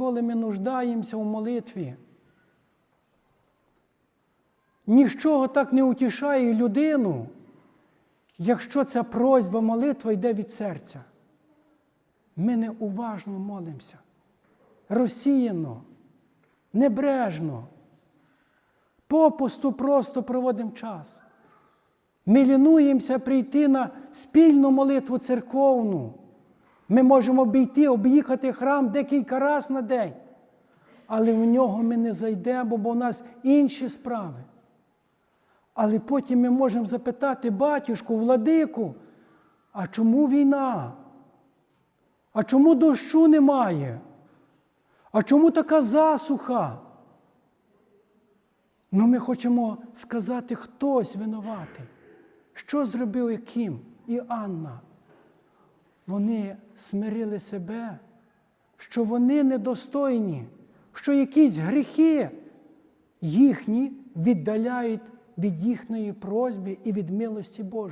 інколи ми нуждаємося в молитві. Ніщо так не утішає людину, якщо ця просьба, молитва йде від серця. Ми неуважно молимося, розсіяно, небрежно, попусту просто проводимо час. Ми лінуємося прийти на спільну молитву церковну. Ми можемо обійти, об'їхати храм декілька разів на день, але в нього ми не зайдемо, бо в нас інші справи. Але потім ми можемо запитати батюшку, владику, а чому війна? А чому дощу немає? А чому така засуха? Ну, ми хочемо сказати, хтось винуватий. Що зробив яким? І Анна. Вони смирили себе, що вони недостойні, що якісь гріхи їхні віддаляють від їхньої просьби і від милості Божої.